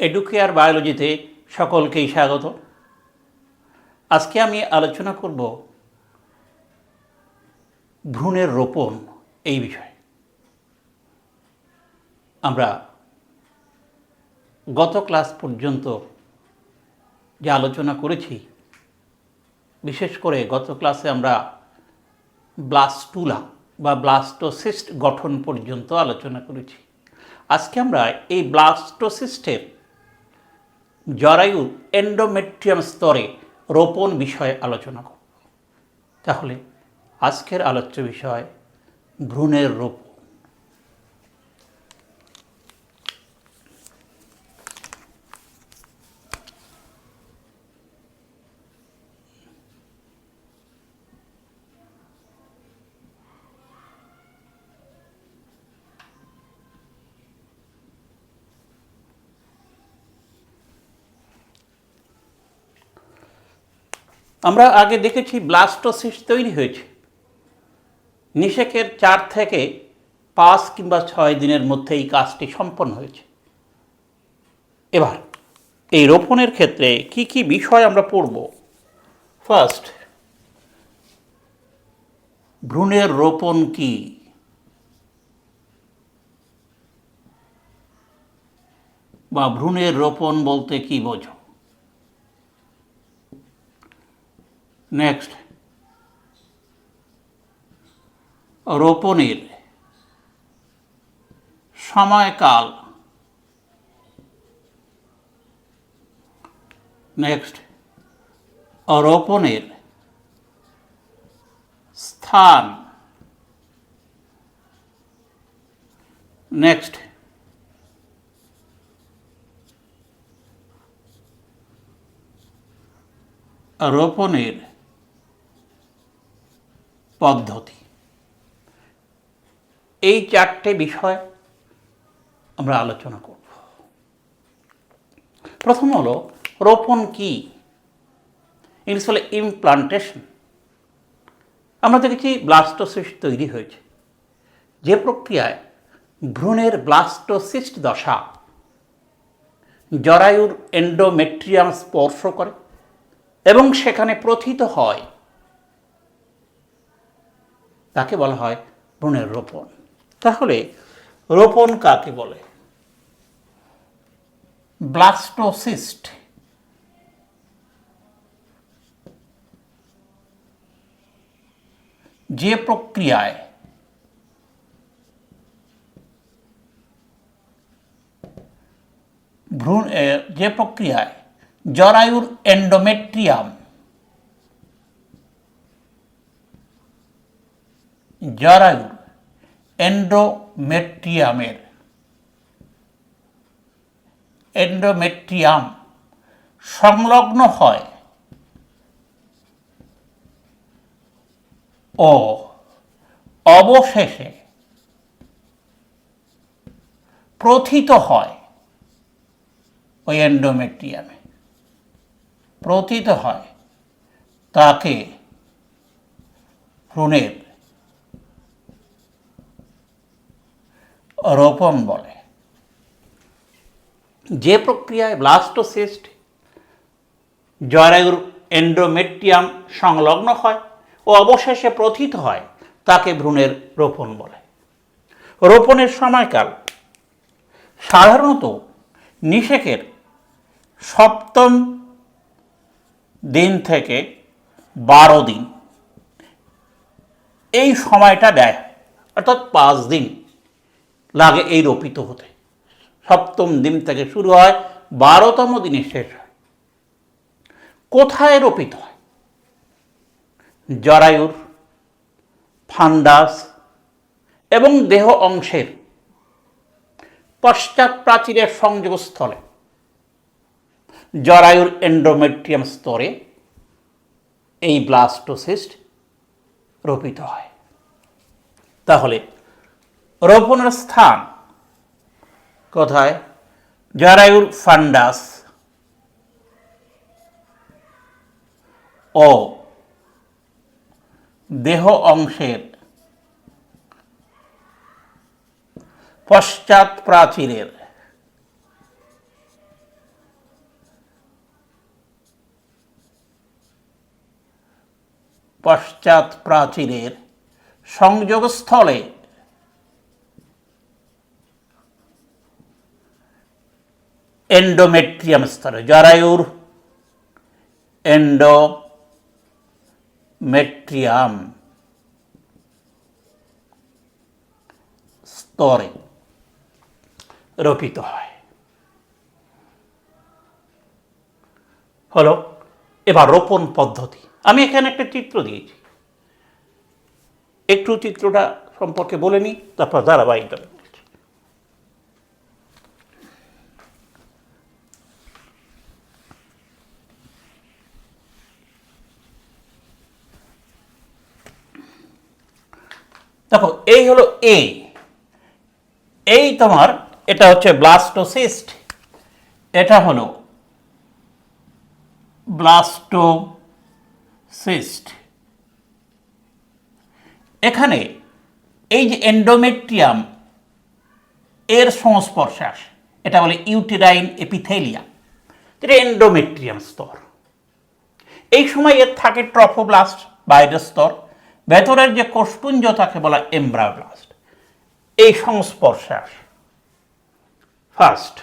Educare বায়োলজিতে সকলকেই স্বাগত। আজকে আমি আলোচনা করব ভ্রূণের রোপণ এই বিষয়ে। আমরা গত ক্লাস পর্যন্ত যে আলোচনা করেছি, বিশেষ করে গত ক্লাসে আমরা ব্লাস্টুলা বা ব্লাস্টোসিস্ট গঠন পর্যন্ত আলোচনা করেছি। আজকে আমরা এই ব্লাস্টোসিস্টের জরায়ুর এন্ডোমেট্রিয়াম স্তরে রোপণ বিষয়ে আলোচনা করব। তাহলে আজকের আলোচ্য বিষয় ভ্রূণের রোপণ। আমরা আগে দেখেছি ব্লাস্টোসিস তৈরি হয়েছে। নিষেকের চার থেকে পাঁচ কিংবা ছয় দিনের মধ্যে এই কাজটি সম্পন্ন হয়েছে। এবার, এই রোপণের ক্ষেত্রে কি কি বিষয় আমরা পড়ব? ফার্স্ট ভ্রূণের রোপণ কি? বা ভ্রূণের রোপণ বলতে কি বোঝো? নেক্সট রোপণের সময়কাল। নেক্সট রোপণের স্থান। নেক্সট রোপণের পদ্ধতি। এই চারটে বিষয় আমরা আলোচনা করব। প্রথম হলো, রোপণ কি? ইংলিশ বলে ইমপ্লান্টেশন আমরা দেখেছি ব্লাস্টোসিস্ট তৈরি হয়েছে। যে প্রক্রিয়ায় ভ্রূণের ব্লাস্টোসিস্ট দশা জরায়ুর এন্ডোমেট্রিয়াম স্পর্শ করে এবং সেখানে প্রথিত হয় তাকে বলা হয় ভ্রূণের রোপণ। তাহলে রোপণ কাকে বলে? ব্লাস্টোসিস্ট। যে প্রক্রিয়ায় ভ্রূণ যে প্রক্রিয়ায় জরায়ুর এন্ডোমেট্রিয়াম জরায়ুর এন্ডোমেট্রিয়ামের এন্ডোমেট্রিয়াম সংলগ্ন হয় ও অবশেষে প্রথিত হয় ওই এন্ডোমেট্রিয়ামে প্রথিত হয় তাকে ভ্রূণের রোপণ বলে। যে প্রক্রিয়ায় ব্লাস্টোসিস্ট, জরায়ুর এন্ডোমেট্রিয়াম সংলগ্ন হয় ও অবশেষে প্রথিত হয়, তাকে ভ্রূণের রোপণ বলে। রোপণের সময়কাল সাধারণত নিষেকের সপ্তম দিন থেকে বারো দিন। এই সময়টা দেয় অর্থাৎ পাঁচ দিন। লাগে এই রোপিত হতে। সপ্তম দিন থেকে শুরু হয়, বারোতম দিনে শেষ হয়। কোথায় রোপিত হয়? জরায়ুর, ফান্ডাস এবং দেহ অংশের পশ্চাৎ প্রাচীরের সংযোগস্থলে। জরায়ুর এন্ডোমেট্রিয়াম স্তরে এই ব্লাস্টোসিস্ট রোপিত হয়। তাহলে রোপণের স্থান কোথায়? জরায়ুর ফান্ডাস। ও। দেহ অংশের। পশ্চাৎ প্রাচীরের। পশ্চাৎ প্রাচীরের সংযোগস্থলে। এন্ডোমেট্রিয়াম স্তরে জরায়ুর এন্ডোমেট্রিয়াম স্তরে রোপিত হয় হলো এবার রোপণ পদ্ধতি আমি এখানে একটা চিত্র দিয়েছি একটু চিত্রটা সম্পর্কে বলে নিই তারপর ধারাবাহিকভাবে। দেখো এই হলো এ এই তোমার, এটা হচ্ছে ব্লাস্টোসিস্ট। এটা হলো ব্লাস্টোসিস্ট। এখানে এই যে এন্ডোমেট্রিয়াম এর সংস্পর্শে আসে। এটা বলে ইউটেরাইন এপিথেলিয়া এটা এন্ডোমেট্রিয়াম স্তর। এই সময় এর থাকে ট্রফোব্লাস্ট বাইরের স্তর। ভেতরের যে কোষপুঞ্জ তাকে বলা এমব্রায়োব্লাস্ট এই সংস্পর্শে আসে। ফার্স্ট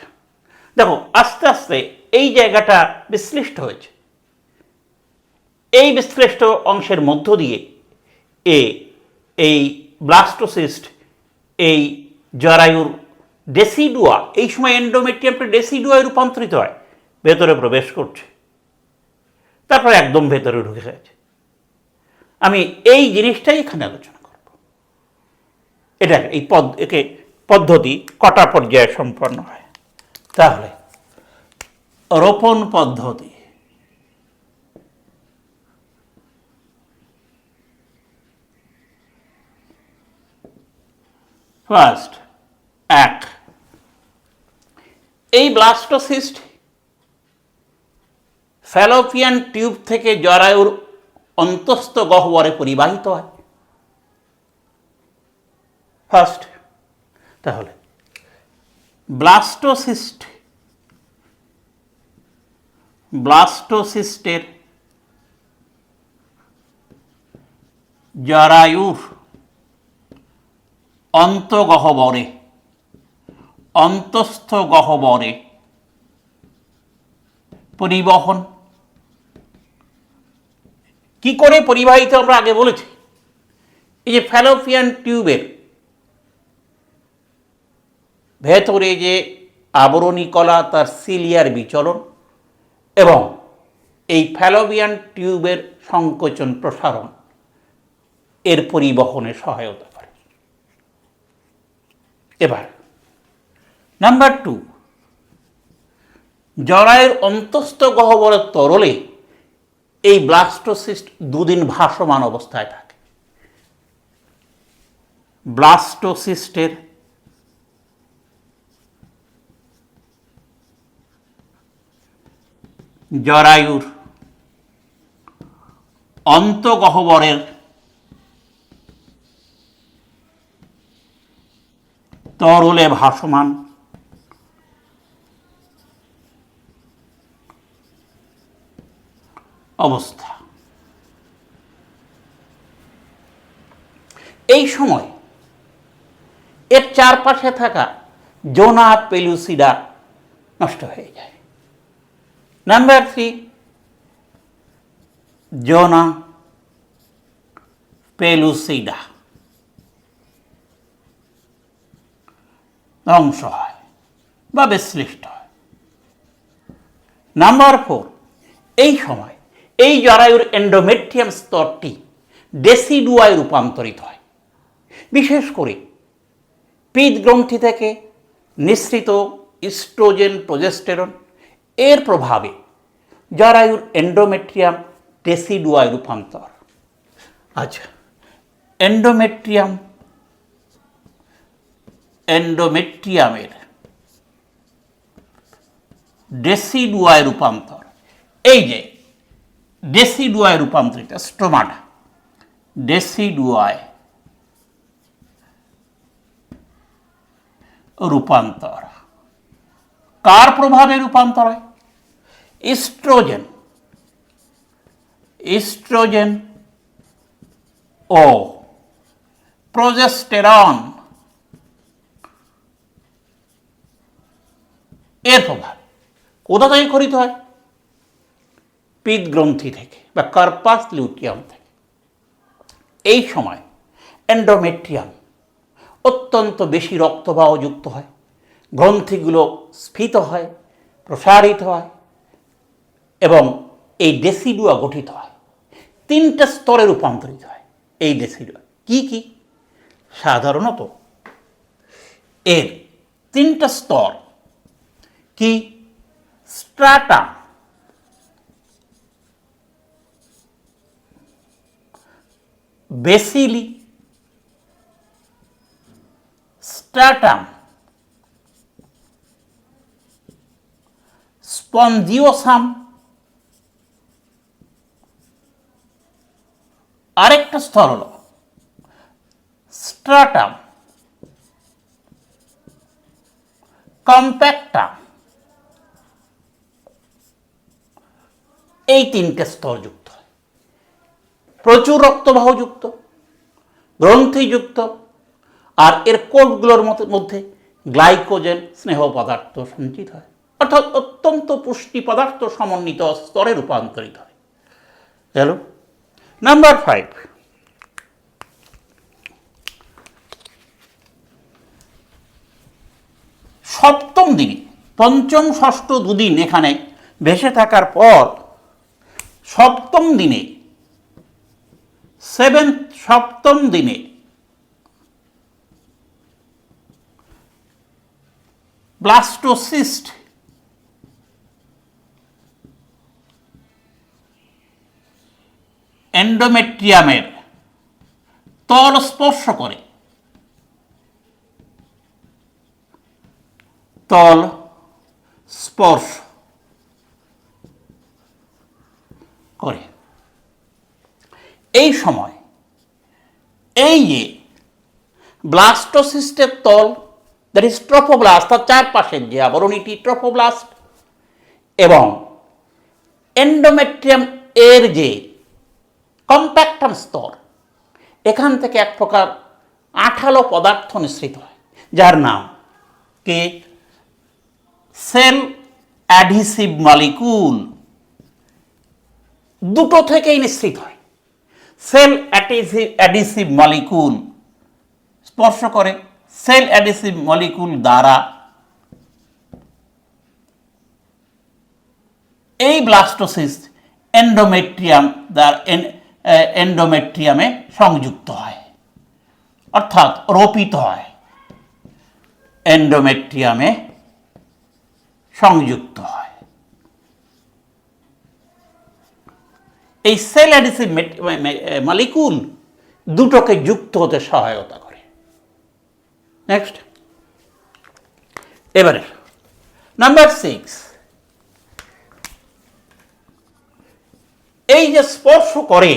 দেখো, আস্তে আস্তে এই জায়গাটা বিশ্লিষ্ট হয়েছে। এই বিশ্লিষ্ট অংশের মধ্য দিয়ে এ, এই ব্লাস্টোসিস্ট, এই জরায়ুর ডেসিডুয়া, এই সময় এন্ডোমেট্রিয়ামটা ডেসিডুয়ায় রূপান্তরিত হয়, ভেতরে প্রবেশ করছে। তারপর একদম ভেতরে ঢুকে গেছে। আমি এই জিনিসটাই এখানে আলোচনা করব। এটা এই পদ, একে পদ্ধতি কটা পর্যায়ে সম্পন্ন হয়? তাহলে, রোপণ পদ্ধতি। ফার্স্ট এক। এই ব্লাস্টোসিস্ট ফ্যালোপিয়ান টিউব থেকে জরায়ুর অন্তস্থ গহ্বরে পরিবাহিত হয়। ফার্স্ট তাহলে ব্লাস্টোসিস্ট ব্লাস্টোসিস্টের জরায়ুর অন্তগহ্বরে অন্তস্থ গহ্বরে পরিবহন কি করে পরিবাহিত আমরা আগে বলেছি? এই যে ফ্যালোপিয়ান টিউবের ভেতরে যে আবরণী কলা, তার সিলিয়ার বিচলন এবং এই ফ্যালোপিয়ান টিউবের সংকোচন প্রসারণ, এর পরিবহনে সহায়তা করে। এবার, নাম্বার টু জরায়ের অন্তস্থ গহ্বরের তরলে এই ব্লাস্টোসিস্ট দুদিন ভাসমান অবস্থায় থাকে। ব্লাস্টোসিস্টের জরায়ুর অন্তগহ্বরের তরলে ভাসমান অবস্থা এই সময় এর চারপাশে থাকা জোনা পেলুসিডা নষ্ট হয়ে যায়। নাম্বার থ্রি জোনা পেলুসিডা ধ্বংস হয় বা বিশ্লিষ্ট হয়। নাম্বার ফোর এই সময় এই জরায়ুর এন্ডোমেট্রিয়াম স্তরটি ডেসিডুয়ায় রূপান্তরিত হয়। বিশেষ করে পিত গ্রন্থি থেকে নিঃসৃত ইস্ট্রোজেন প্রজেস্টেরন, এর প্রভাবে জরায়ুর এন্ডোমেট্রিয়াম ডেসিডুয়ায় রূপান্তর। আচ্ছা এন্ডোমেট্রিয়াম এন্ডোমেট্রিয়ামের ডেসিডুয়ায় রূপান্তর। এই যে ডেসিডুয়ায় রূপান্তরিত স্টোমাটা ডেসিডুয়ায় রূপান্তর। কার প্রভাবে রূপান্তর হয়? ইস্ট্রোজেন। ইস্ট্রোজেন ও প্রজেস্টেরন। এর প্রভাব কোথা থেকে খরিত হয়? পিত গ্রন্থি থেকে বা কার্পাস লিউটিয়াম থেকে। এই সময় এন্ডোমেট্রিয়াম অত্যন্ত বেশি রক্তবাহযুক্ত হয়। গ্রন্থিগুলো স্ফীত হয়, প্রসারিত হয় এবং এই ডেসিডুয়া গঠিত হয়। তিনটে স্তরে রূপান্তরিত হয় এই ডেসিডুয়া। কি কি? সাধারণত এর তিনটা স্তর কি? স্ট্রাটা, বেসিলি স্ট্রাটাম। স্পঞ্জিওসাম আরেকটা স্তর হল স্ট্রাটাম। কম্প্যাক্টাম। এই তিনটে স্তর যুক্ত হয়। প্রচুর রক্তবাহযুক্ত গ্রন্থিযুক্ত আর এর কোষগুলোর মধ্যে- মধ্যে গ্লাইকোজেন স্নেহ পদার্থ সঞ্চিত হয়। অর্থাৎ অত্যন্ত পুষ্টি পদার্থ সমন্বিত স্তরে রূপান্তরিত হয়। গেল। Number five. সপ্তম দিনে, পঞ্চম, ষষ্ঠ দুদিন এখানে ভেসে থাকার পর সপ্তম দিনে সেভেন সপ্তম দিনে ব্লাস্টোসিস্ট। এন্ডোমেট্রিয়ামের তল স্পর্শ করে। তল স্পর্শ করে। এই সময় এই যে ব্লাস্টোসিস্টের তল দ্যাট ইজ ট্রফোব্লাস্ট তার চারপাশের যে আবরণীটি ট্রফোব্লাস্ট এবং এন্ডোমেট্রিয়াম এর যে কম্প্যাক্টাম স্তর এখান থেকে এক প্রকার আঠালো পদার্থ নিঃসৃত হয়, যার নাম কি? Cell adhesive molecule. দুটো থেকেই নিঃসৃত হয়। সেল অ্যাডিসিভ অ্যাডিসিভ মলিকুল স্পর্শ করে। সেল অ্যাডিসিভ মলিকুল দ্বারা এই ব্লাস্টোসিস এন্ডোমেট্রিয়াম দ্বার এন্ডোমেট্রিয়ামে সংযুক্ত হয়, অর্থাৎ রোপিত হয়, এন্ডোমেট্রিয়ামে সংযুক্ত হয়। এই সেল অ্যাডিসিভ মলিকুল দুটোকে যুক্ত হতে সহায়তা নেক্সট এবারে নাম্বার সিক্স এই যে স্পর্শ করে,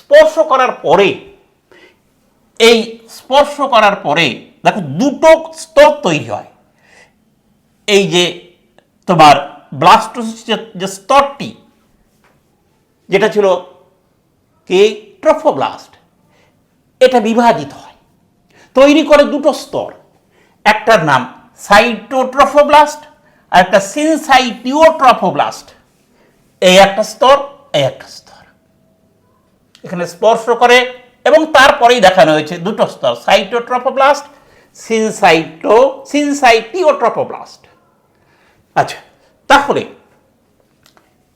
স্পর্শ করার পরে, এই স্পর্শ করার পরে, দেখো দুটো স্তর তৈরি হয়। এই যে তোমার ব্লাস্টোসিস যে স্তরটি, যেটা ছিল কি ট্রফোব্লাস্ট এটা বিভাজিত হয়। তৈরি করে দুটো স্তর। একটার নাম সাইটোট্রফোব্লাস্ট আর একটা সিনসাইটিওট্রফোব্লাস্ট। এই একটা স্তর, এই একটা স্তর। এখানে স্পর্শ করে এবং তারপরেই দেখানো হয়েছে দুটো স্তর, সাইটোট্রফোব্লাস্ট, সিনসাইটো, সিনসাইটিওট্রফোব্লাস্ট। আচ্ছা তাহলে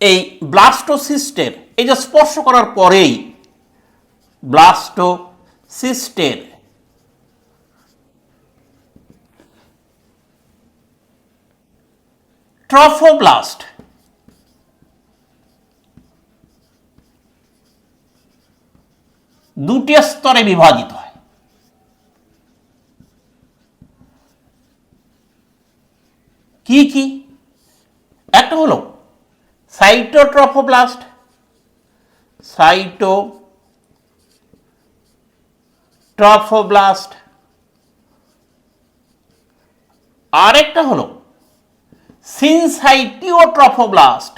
এই ব্লাস্টোসিস্টের, এই যে স্পর্শ করার পরেই ব্লাস্টোসিস্টের ট্রফোব্লাস্ট দুটি স্তরে বিভাজিত হয়। কি কি? একটা হলো সাইটোট্রফোব্লাস্ট সাইটো ট্রফোব্লাস্ট আরেকটা হলো সিনসাইটিওট্রফোব্লাস্ট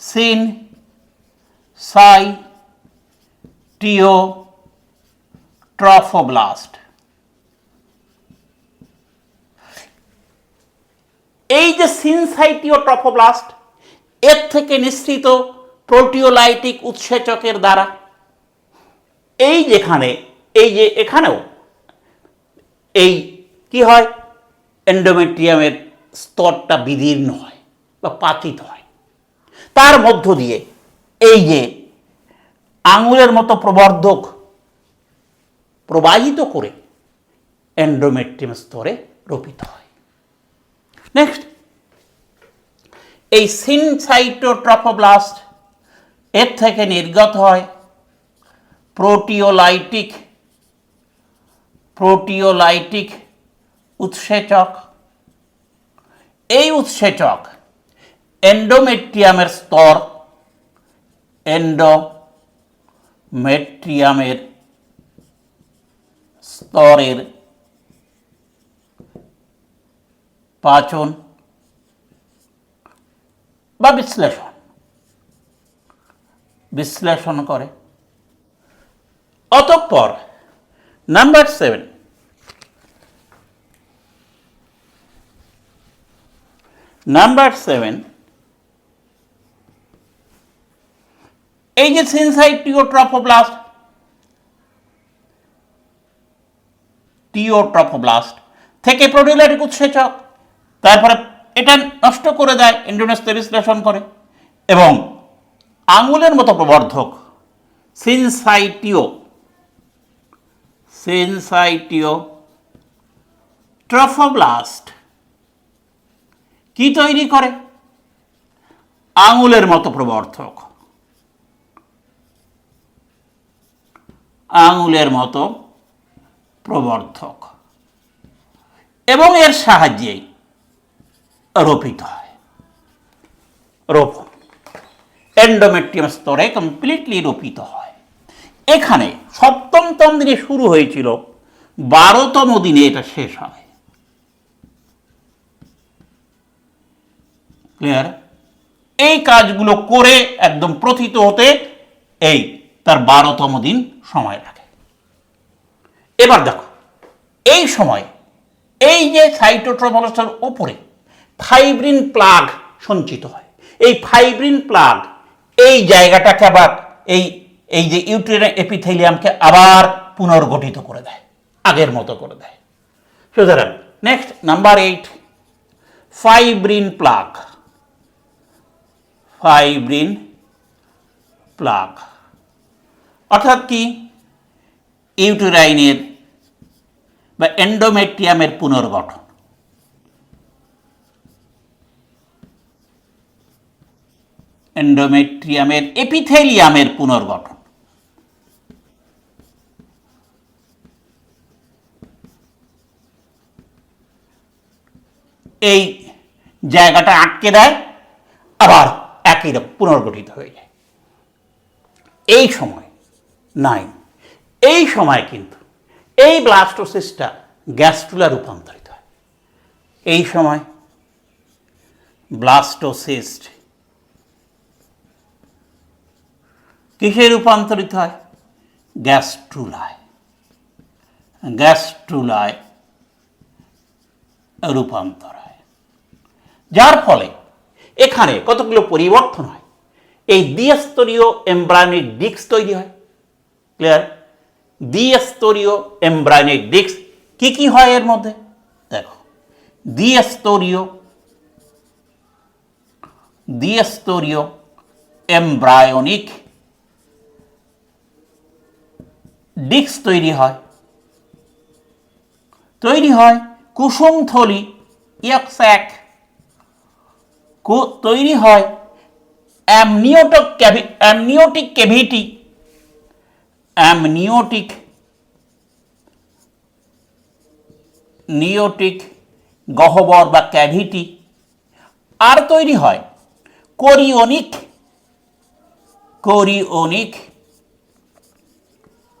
সিন সাই টিও ট্রফোব্লাস্ট এই যে সিনসাইটিও ট্রফোব্লাস্ট এর থেকে নিঃসৃত প্রোটিওলাইটিক উৎসেচকের দ্বারা, এই যেখানে, এই যে এখানেও, এই কি হয়? এন্ডোমেট্রিয়ামের স্তরটা বিদীর্ণ হয় বা পাতিত হয়। তার মধ্য দিয়ে এই যে আঙুলের মতো প্রবর্ধক প্রবাহিত করে এন্ডোমেট্রিয়াম স্তরে রোপিত হয়। নেক্সট এই সিনসাইটোট্রফোব্লাস্ট এর থেকে নির্গত হয় প্রোটিওলাইটিক প্রোটিওলাইটিক উৎসেচক। এই উৎসেচক এন্ডোমেট্রিয়ামের স্তর এন্ডোমেট্রিয়ামের স্তরের পাচন বা বিশ্লেষণ। বিশ্লেষণ করে। অতঃপর নাম্বার সেভেন নাম্বার সেভেন, এই যে সেন্সাইট টিওট্রফোব্লাস্ট টিওট্রফোব্লাস্ট থেকে প্রোটিওলাইটিক উৎসেচক, তারপরে এটা নষ্ট করে দেয় এন্ডোনেস্তে বিশ্লেষণ করে, এবং আঙুলের মতো প্রবর্ধক, সিনসাইটিও সিনসাইটিও, ট্রফোব্লাস্ট কি তৈরি করে? আঙুলের মতো প্রবর্ধক। আঙুলের মতো প্রবর্ধক। এবং এর সাহায্যেই রোপিত হয়। রোপণ এন্ডোমেট্রিয়াম স্তরে কমপ্লিটলি রোপিত হয়। এখানে সপ্তমতম দিনে শুরু হয়েছিল, বারোতম দিনে এটা শেষ হয়। ক্লিয়ার এই কাজগুলো করে একদম প্রথিত হতে এই তার বারোতম দিন সময় লাগে। এবার দেখো, এই সময় এই যে সাইটোট্রোমোলাসের উপরে ফাইব্রিন প্লাগ সঞ্চিত হয়, এই ফাইব্রিন প্লাগ এই জায়গাটাকে আবার এই এই যে ইউটেরিয়ান এপিথেলিয়ামকে আবার পুনর্গঠিত করে দেয়, আগের মতো করে দেয়। সুতরাং next number eight fibrin plug fibrin plug. অর্থাৎ কি? ইউটেরাইনের বা এন্ডোমেট্রিয়ামের পুনর্গঠন। এন্ডোমেট্রিয়ামের এপিথেলিয়ামের পুনর্গঠন। এই জায়গাটা আটকে দেয়, আবার একই রকম পুনর্গঠিত হয়ে যায়। এই সময় নাই। এই সময় কিন্তু এই ব্লাস্টোসিসটা গ্যাস্ট্রুলা রূপান্তরিত হয়। এই সময় ব্লাস্টোসিস্ট কিসে রূপান্তরিত হয়? গ্যাস্ট্রুলায়। গ্যাস্ট্রুলায় রূপান্তর হয়। যার ফলে এখানে কতগুলো পরিবর্তন হয়? এই দ্বিস্তরীয় এমব্রায়নিক ডিস্ক তৈরি হয়। ক্লিয়ার দ্বিস্তরীয় এমব্রায়নিক ডিস্ক কি কি হয় এর মধ্যে? দেখো, দ্বিস্তরীয় দ্বিস্তরীয় এমব্রায়নিক ডিস্ক তৈরি হয়। তৈরি হয় কুসুমথলি ইয়াকস্যাক কু- তৈরি হয়। Amniotic amniotic cavity. অ্যামনিওটিক নিওটিক গহ্বর বা ক্যাভিটি আর তৈরি হয়। কোরিওনিক কোরিওনিক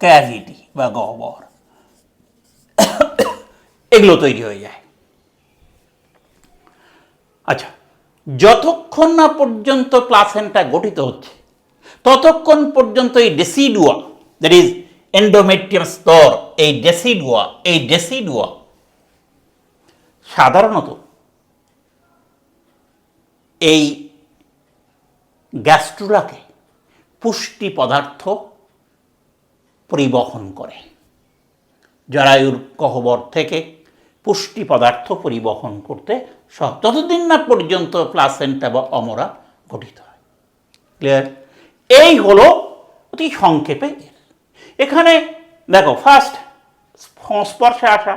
ক্যাভিটি বা গহ্বর। এগুলো তৈরি হয়ে যায়। আচ্ছা যতক্ষণ না পর্যন্ত প্লাসেন্টা গঠিত হচ্ছে, ততক্ষণ পর্যন্ত এই ডেসিডুয়া দ্যাট ইজ এন্ডোমেট্রিয়াম স্তর এই ডেসিডুয়া এই ডেসিডুয়া সাধারণত এই গ্যাস্ট্রুলাকে পুষ্টি পদার্থ পরিবহন করে, জরায়ুর গহ্বর থেকে পুষ্টি পদার্থ পরিবহন করতে সব যতদিন না পর্যন্ত প্লাসেন্টা বা অমরা গঠিত হয়। ক্লিয়ার এই হলো অতি সংক্ষেপে এখানে দেখো ফার্স্ট সংস্পর্শে আসা,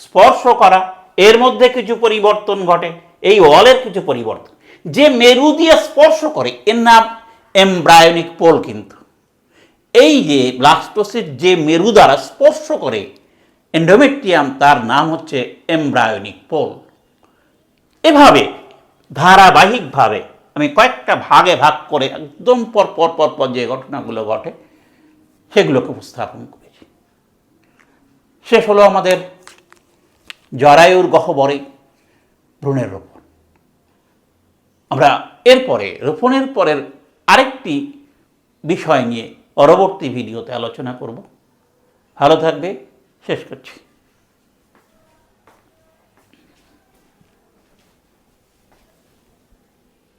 স্পর্শ করা, এর মধ্যে কিছু পরিবর্তন ঘটে, এই ওয়ালের কিছু পরিবর্তন। যে মেরু দিয়ে স্পর্শ করে, এর নাম এমব্রায়োনিক পোল কিন্তু। এই যে ব্লাস্টোসিস যে মেরু দ্বারা স্পর্শ করে এন্ডোমেট্রিয়াম তার নাম হচ্ছে এমব্রায়োনিক পোল এভাবে, ধারাবাহিকভাবে, আমি কয়েকটা ভাগে ভাগ করে একদম পর পর পর পর যে ঘটনাগুলো ঘটে, সেগুলোকে উপস্থাপন করেছি। শেষ হলো আমাদের জরায়ুর গহ্বরে ভ্রূণের রোপণ। আমরা এরপরে, রোপণের পরের আরেকটি বিষয় নিয়ে পরবর্তী ভিডিওতে আলোচনা করব। ভালো থাকবে শেষ করছি